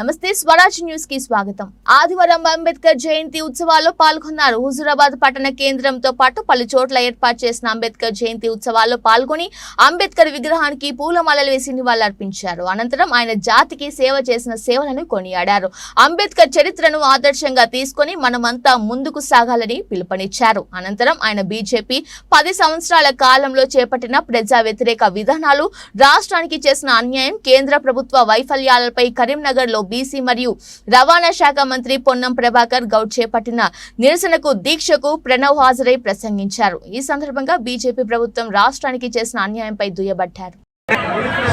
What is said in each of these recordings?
నమస్తే స్వరాజ్ న్యూస్కి స్వాగతం. ఆదివారం అంబేద్కర్ జయంతి ఉత్సవాల్లో పాల్గొన్నారు. హుజురాబాద్ పట్టణ కేంద్రంతో పాటు పలు చోట్ల ఏర్పాటు చేసిన అంబేద్కర్ జయంతి ఉత్సవాల్లో పాల్గొని అంబేద్కర్ విగ్రహానికి పూలమాలలు వేసి నివాళులర్పించారు. అనంతరం ఆయన జాతికి సేవ చేసిన సేవలను కొనియాడారు. అంబేద్కర్ చరిత్రను ఆదర్శంగా తీసుకొని మనమంతా ముందుకు సాగాలని పిలుపునిచ్చారు. అనంతరం ఆయన బీజేపీ పది సంవత్సరాల కాలంలో చేపట్టిన ప్రజా వ్యతిరేక విధానాలు రాష్ట్రానికి చేసిన అన్యాయం కేంద్ర ప్రభుత్వ వైఫల్యాలపై కరీంనగర్లో బీసీ మరియు రవాణా శాఖ మంత్రి పొన్నం ప్రభాకర్ గౌడ్ చేపట్టిన నిరసనకు దీక్షకు ప్రణవ్ హాజరై ప్రసంగించారు. ఈ సందర్భంగా బీజేపీ ప్రభుత్వం రాష్ట్రానికి చేసిన అన్యాయంపై దుయ్యబట్టారు.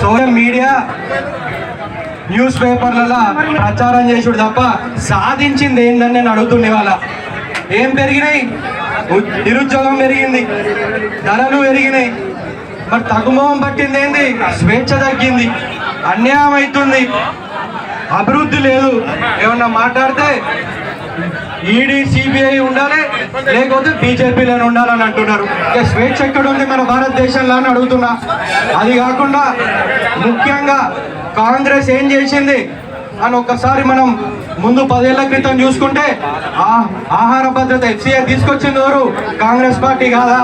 సోషల్ మీడియా న్యూస్ పేపర్లలో ప్రచారం చేసుడు తప్ప సాధించింది ఏందని నేను అడుగుతుండే వాళ్ళ ఏం పెరిగినాయి? నిరుద్యోగం పెరిగింది. ధరలు పెరిగినాయి. మరి తగుమోహం పట్టింది ఏంది? స్వేచ్ఛ తగ్గింది. అన్యాయం అవుతుంది. అభివృద్ధి లేదు. ఏమన్నా మాట్లాడితే ఈడీ సిబిఐ ఉండాలి లేకపోతే బీజేపీలోనే ఉండాలని అంటున్నారు. ఇక స్వేచ్ఛ ఎక్కడ ఉంది మన భారతదేశంలో అని అడుగుతున్నా. అది కాకుండా ముఖ్యంగా కాంగ్రెస్ ఏం చేసింది అని ఒక్కసారి మనం ముందు పదేళ్ళ క్రితం చూసుకుంటే ఆహార భద్రత ఎఫ్సీఐ తీసుకొచ్చింది ఎవరు? కాంగ్రెస్ పార్టీ కాదా?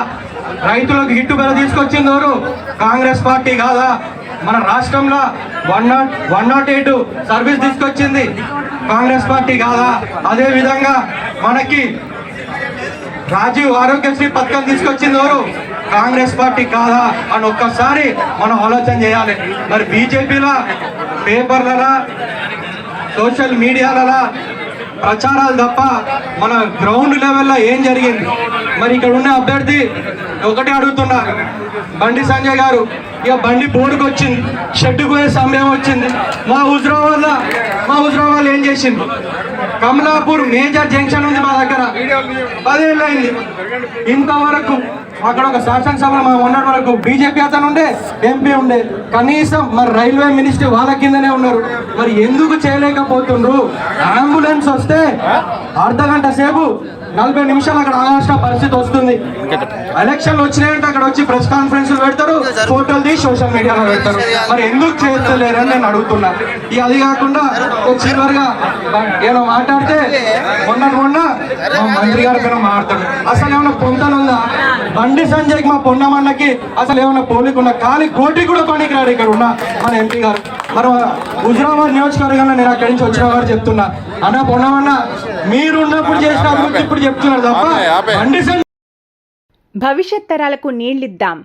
రైతులకు గిట్టుబడి తీసుకొచ్చింది ఎవరు? కాంగ్రెస్ పార్టీ కాదా? మన రాష్ట్రంలో one not one not eight service తీసుకొచ్చింది కాంగ్రెస్ పార్టీ కాదా? అదే విధంగా మనకి రాజీవ్ ఆరోగ్యశ్రీ పథకం తీసుకొచ్చింది ఎవరు? కాంగ్రెస్ పార్టీ కాదా? అని ఒక్కసారి మనం ఆలోచన చేయాలి. మరి బీజేపీలో పేపర్లలా సోషల్ మీడియాలలా ప్రచారాలు తప్ప మన గ్రౌండ్ లెవెల్లో ఏం జరిగింది? మరి ఇక్కడ ఉన్న అభ్యర్థి ఒకటే అడుగుతున్నా. బండి సంజయ్ గారు ఇక బండి బోర్డుకు వచ్చింది షెడ్డుకు పోయే సమయం వచ్చింది. మా హుజరాబాద్ మా హుజరాబాద్ ఏం చేసింది కమలాపూర్ మేజర్ జంక్షన్ ఉంది మా దగ్గర. పదేళ్ళు అయింది ఇంతవరకు అక్కడ ఒక శాసనసభ మా ఉన్నటి వరకు బీజేపీ అతను ఉండే ఎంపీ ఉండే. కనీసం మరి రైల్వే మినిస్టర్ వాళ్ళ కిందనే ఉన్నారు. మరి ఎందుకు చేయలేకపోతుండ్రు? అంబులెన్స్ వస్తే అర్ధ గంట సేపు నలభై నిమిషాలు అక్కడ ఆగాల్సిన పరిస్థితి వస్తుంది. ఎలక్షన్లు వచ్చినాయంటే అక్కడ వచ్చి ప్రెస్ కాన్ఫరెన్స్ పెడతారు. ఫోటోలు తీసి సోషల్ మీడియాలో పెడతారు. మరి ఎందుకు చేస్తలేరని నేను అడుగుతున్నా. ఇక అది కాకుండా ఒక చివరిగా ఏదో మాట్లాడితే మొన్న మొన్న మా మంత్రి గారి పైన మాట్లాడతాడు అసలు ఏమైనా ఉందా? బండి సంజయ్కి మా పొన్నమన్నకి అసలు ఏమైనా పోలిక ఉందా? ఖాళీ కోటి కూడా పనికి రాడు ఇక్కడ ఉన్న మన ఎంపీ గారు. మరి హుజరాబాద్ నియోజకవర్గంలో నేను అక్కడి నుంచి వచ్చిన వారు చెప్తున్నా. అన్న పొన్నమన్న మీరు ఉన్నప్పుడు చేసిన అభివృద్ధి ఇప్పుడు చెప్తున్నారు తప్ప బండి సంజయ్ భవిష్యత్ తరాలకు నీళ్ళిద్దాం.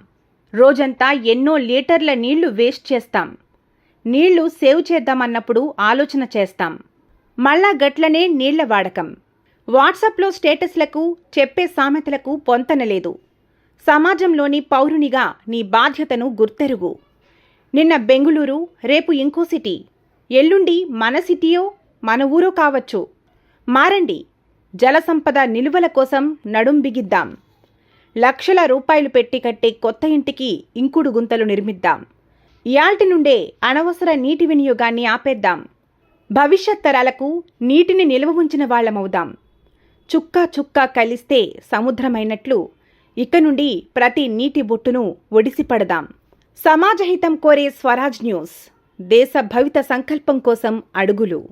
రోజంతా ఎన్నో లీటర్ల నీళ్ళు వేస్ట్ చేస్తాం. నీళ్ళు సేవ్ చేద్దామన్నప్పుడు ఆలోచన చేస్తాం. మళ్ళా గట్లనే నీళ్ళ వాడకం. వాట్సాప్లో స్టేటస్లకు చెప్పే సామెతలకు పొంతనలేదు. సమాజంలోని పౌరునిగా నీ బాధ్యతను గుర్తెరుగు. నిన్న బెంగుళూరు రేపు ఇంకో సిటీ. ఎల్లుండి మన సిటీయో మన ఊరో కావచ్చు. మారండి. జలసంపద నిలువల కోసం నడుం బిగిద్దాం. లక్షల రూపాయలు పెట్టి కట్టే కొత్త ఇంటికి ఇంకుడు గుంతలు నిర్మిద్దాం. ఇయాల్టి నుండే అనవసర నీటి వినియోగాన్ని ఆపేద్దాం. భవిష్యత్ తరాలకు నీటిని నిల్వ ఉంచిన వాళ్ళమవుదాం. చుక్క చుక్క కలిస్తే సముద్రమైనట్లు ఇక నుండి ప్రతి నీటి బొట్టును ఒడిసిపడదాం. సమాజహితం కోరే స్వరాజ్ న్యూస్. దేశ భవిత సంకల్పం కోసం అడుగులు.